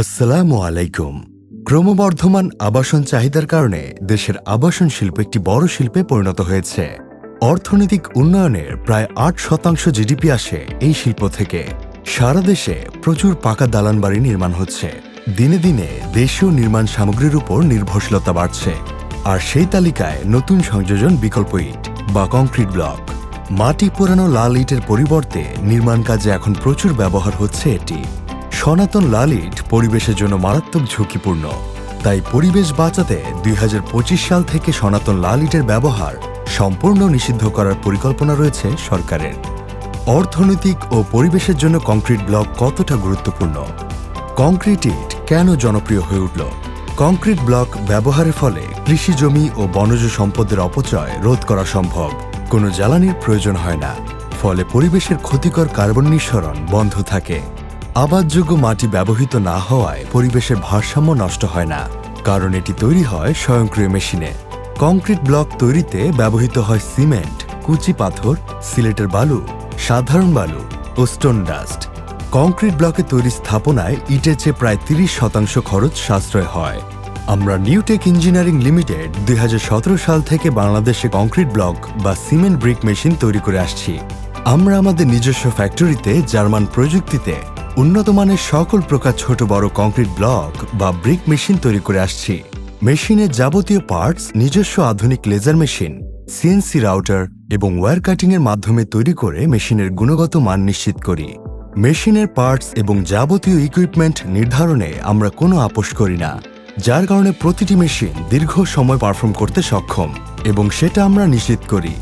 আসসালামু আলাইকুম। ক্রমবর্ধমান আবাসন চাহিদার কারণে দেশের আবাসন শিল্প একটি বড় শিল্পে পরিণত হয়েছে। অর্থনৈতিক উন্নয়নের প্রায় আট শতাংশ জিডিপি আসে এই শিল্প থেকে। সারা দেশে প্রচুর পাকা দালান বাড়ি নির্মাণ হচ্ছে। দিনে দিনে দেশীয় নির্মাণ সামগ্রীর উপর নির্ভরশীলতা বাড়ছে। আর সেই তালিকায় নতুন সংযোজন বিকল্প ইট বা কংক্রিট ব্লক। মাটি পোড়ানো লাল ইটের পরিবর্তে নির্মাণ কাজে এখন প্রচুর ব্যবহার হচ্ছে এটি। সনাতন লাল ইট পরিবেশের জন্য মারাত্মক ঝুঁকিপূর্ণ। তাই পরিবেশ বাঁচাতে দুই হাজার পঁচিশ সাল থেকে সনাতন লাল ইটের ব্যবহার সম্পূর্ণ নিষিদ্ধ করার পরিকল্পনা রয়েছে সরকারের। অর্থনৈতিক ও পরিবেশের জন্য কংক্রিট ব্লক কতটা গুরুত্বপূর্ণ? কংক্রিট ইট কেন জনপ্রিয় হয়ে উঠল? কংক্রিট ব্লক ব্যবহারের ফলে কৃষি জমি ও বনজ সম্পদের অপচয় রোধ করা সম্ভব। কোনো জ্বালানির প্রয়োজন হয় না। ফলে পরিবেশের ক্ষতিকর কার্বন নিঃসরণ বন্ধ থাকে। আবাদযোগ্য মাটি ব্যবহৃত না হওয়ায় পরিবেশের ভারসাম্য নষ্ট হয় না, কারণ এটি তৈরি হয় স্বয়ংক্রিয় মেশিনে। কংক্রিট ব্লক তৈরিতে ব্যবহৃত হয় সিমেন্ট, কুচি পাথর, সিলেটের বালু, সাধারণ বালু ও স্টোন ডাস্ট। কংক্রিট ব্লকে তৈরি স্থাপনায় ইটের চেয়ে প্রায় তিরিশ শতাংশ খরচ সাশ্রয় হয়। আমরা নিউটেক ইঞ্জিনিয়ারিং লিমিটেড দুই হাজার সতেরো সাল থেকে বাংলাদেশে কংক্রিট ব্লক বা সিমেন্ট ব্রিক মেশিন তৈরি করে আসছি। আমরা আমাদের নিজস্ব ফ্যাক্টরিতে জার্মান প্রযুক্তিতে উন্নত মানের সকল প্রকার ছোট বড় কংক্রিট ব্লক বা ব্রিক মেশিন তৈরি করে আসছি। মেশিনের যাবতীয় পার্টস, নিজস্ব আধুনিক লেজার মেশিন, সিএনসি রাউটার এবং ওয়্যার কাটিং এর মাধ্যমে তৈরি করে মেশিনের গুণগত মান নিশ্চিত করি। মেশিনের পার্টস এবং যাবতীয় ইকুইপমেন্ট নির্ধারণে আমরা কোনো আপোষ করি না, যার কারণে প্রতিটি মেশিন দীর্ঘ সময় পারফর্ম করতে সক্ষম এবং সেটা আমরা নিশ্চিত করি।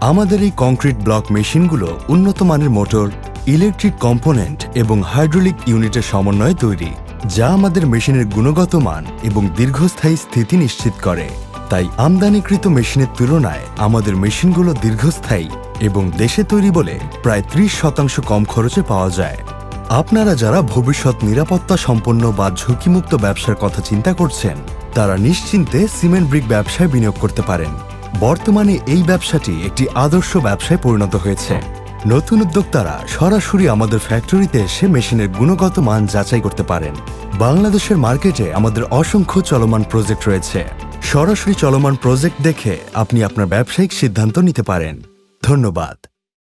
আমাদের এই কংক্রিট ব্লক মেশিনগুলো উন্নত মানের মোটর, ইলেকট্রিক কম্পোনেন্ট এবং হাইড্রোলিক ইউনিটের সমন্বয়ে তৈরি, যা আমাদের মেশিনের গুণগত মান এবং দীর্ঘস্থায়ী স্থিতি নিশ্চিত করে। তাই আমদানিকৃত মেশিনের তুলনায় আমাদের মেশিনগুলো দীর্ঘস্থায়ী এবং দেশে তৈরি বলে প্রায় ত্রিশ শতাংশ কম খরচে পাওয়া যায়। আপনারা যারা ভবিষ্যৎ নিরাপত্তা সম্পন্ন বা ঝুঁকিমুক্ত ব্যবসার কথা চিন্তা করছেন, তারা নিশ্চিন্তে সিমেন্ট ব্রিক ব্যবসায় বিনিয়োগ করতে পারেন। বর্তমানে এই ব্যবসাটি একটি আদর্শ ব্যবসায় পরিণত হয়েছে। নতুন উদ্যোক্তারা সরাসরি আমাদের ফ্যাক্টরিতে এসে মেশিনের গুণগত মান যাচাই করতে পারেন। বাংলাদেশের মার্কেটে আমাদের অসংখ্য চলমান প্রজেক্ট রয়েছে। সরাসরি চলমান প্রজেক্ট দেখে আপনি আপনার ব্যবসায়িক সিদ্ধান্ত নিতে পারেন। ধন্যবাদ।